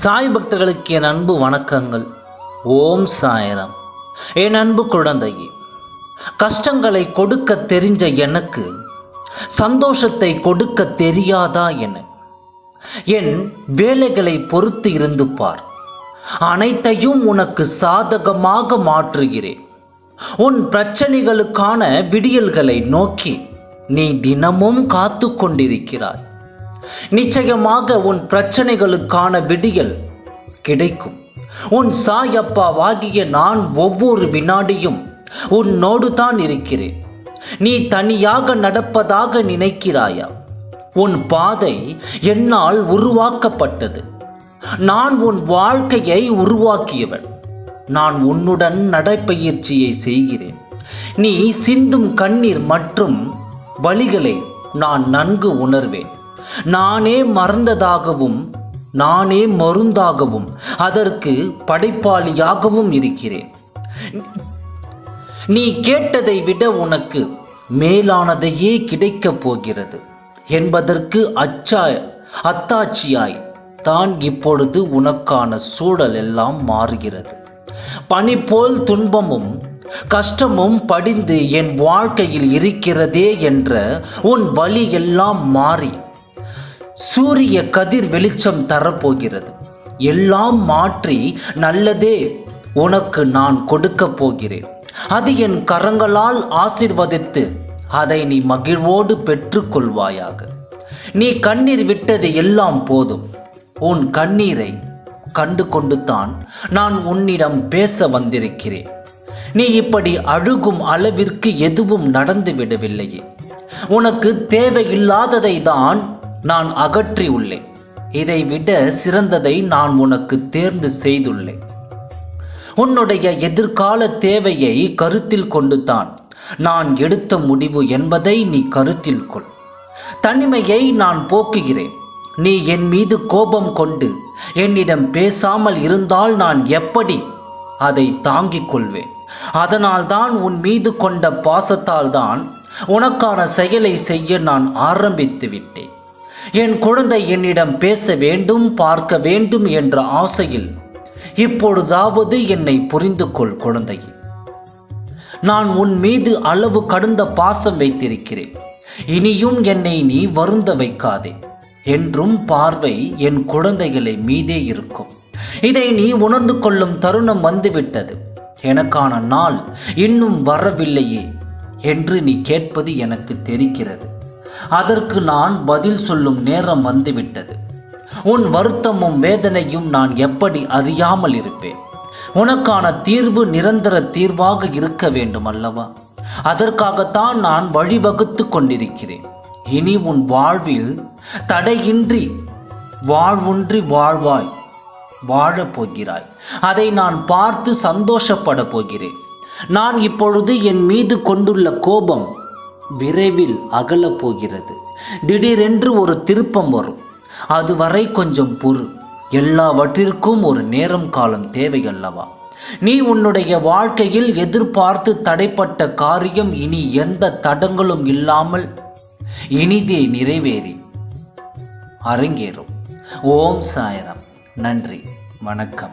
சாய் பக்தர்களுக்கு என் அன்பு வணக்கங்கள். ஓம் சாயரம். என் அன்பு குழந்தையே கஷ்டங்களை கொடுக்க தெரிஞ்ச எனக்கு சந்தோஷத்தை கொடுக்க தெரியாதா என என் வேலைகளை பொறுத்து இருந்து பார். அனைத்தையும் உனக்கு சாதகமாக மாற்றுகிறேன். உன் பிரச்சனைகளுக்கான விடியல்களை நோக்கி நீ தினமும் காத்து கொண்டிருக்கிறாய் நிச்சயமாக உன் பிரச்சனைகளுக்கான விடியல் கிடைக்கும். உன் சாயப்பாவாகிய நான் ஒவ்வொரு வினாடியும் உன்னோடு தான் இருக்கிறேன். நீ தனியாக நடப்பதாக நினைக்கிறாயா? உன் பாதை என்னால் உருவாக்கப்பட்டது. நான் உன் வாழ்க்கையை உருவாக்கியவன். நான் உன்னுடன் நடைப்பயிற்சியை செய்கிறேன். நீ சிந்தும் கண்ணீர் மற்றும் வழிகளை நான் நன்கு உணர்வேன். நானே மறந்ததாகவும் நானே மருந்தாகவும் அதற்கு படைப்பாளியாகவும் இருக்கிறேன். நீ கேட்டதை விட உனக்கு மேலானதையே கிடைக்கப் போகிறது. என்பதற்கு அச்சா அத்தாட்சியாய் தான் இப்பொழுது உனக்கான சூழல் எல்லாம் மாறுகிறது. பனி போல் துன்பமும் கஷ்டமும் படிந்து என் வாழ்க்கையில் இருக்கிறதே என்ற உன் வழி எல்லாம் மாறி சூரிய கதிர் வெளிச்சம் தரப்போகிறது. எல்லாம் மாற்றி நல்லதே உனக்கு நான் கொடுக்கப் போகிறேன். அது என் கரங்களால் ஆசிர்வதித்து அதை நீ மகிழ்வோடு பெற்றுக்கொள்வாயாக. நீ கண்ணீர் விட்டது எல்லாம் போதும். உன் கண்ணீரை கண்டு கொண்டு தான் நான் உன்னிடம் பேச வந்திருக்கிறேன். நீ இப்படி அழுகும் அளவிற்கு எதுவும் நடந்து விடவில்லையே. உனக்கு தேவையில்லாததை தான் நான் அகற்றி உள்ளேன் இதை விட சிறந்ததை நான் உனக்கு தேர்ந்து செய்துள்ளேன். உன்னுடைய எதிர்கால தேவையை கருத்தில் கொண்டுதான் நான் எடுத்த முடிவு என்பதை நீ கருத்தில் கொள். தனிமையை நான் போக்குகிறேன். நீ என் மீது கோபம் கொண்டு என்னிடம் பேசாமல் இருந்தால் நான் எப்படி அதை தாங்கிக் கொள்வேன்? அதனால்தான் உன் மீது கொண்ட பாசத்தால் தான் உனக்கான செயலை செய்ய நான் ஆரம்பித்து விட்டேன் என் குழந்தை என்னிடம் பேச வேண்டும் பார்க்க வேண்டும் என்ற ஆசையில் இப்பொழுதாவது என்னை புரிந்து கொள் குழந்தை. நான் உன் மீது அளவு கடந்த பாசம் வைத்திருக்கிறேன். இனியும் என்னை நீ வருந்த வைக்காதே. என்றும் பார்வை என் குழந்தைகளை மீதே இருக்கும். இதை நீ உணர்ந்து கொள்ளும் தருணம் வந்துவிட்டது. எனக்கான நாள் இன்னும் வரவில்லையே என்று நீ கேட்பது எனக்கு தெரிகிறது. அதற்கு நான் பதில் சொல்லும் நேரம் வந்துவிட்டது. உன் வருத்தமும் வேதனையும் நான் எப்படி அறியாமல் இருப்பேன்? உனக்கான தீர்வு நிரந்தர தீர்வாக இருக்க வேண்டும் அல்லவா அதற்காகத்தான் நான் வழிவகுத்து கொண்டிருக்கிறேன். இனி உன் வாழ்வில் தடையின்றி வாழ்வுன்றி வாழ்வாய் வாழப் போகிறாய் அதை நான் பார்த்து சந்தோஷப்பட போகிறேன். நான் இப்பொழுது என் மீது கொண்டுள்ள கோபம் விரைவில் அகலப் போகிறது திடீரென்று ஒரு திருப்பம் வரும். அதுவரை கொஞ்சம் பொறு. எல்லாவற்றிற்கும் ஒரு நேரம் காலம் தேவை அல்லவா நீ உன்னுடைய வாழ்க்கையில் எதிர்பார்த்து தடைப்பட்ட காரியம் இனி எந்த தடங்களும் இல்லாமல் இனிதே நிறைவேறி. அரங்கேறும். ஓம் சாயரம். நன்றி. வணக்கம்.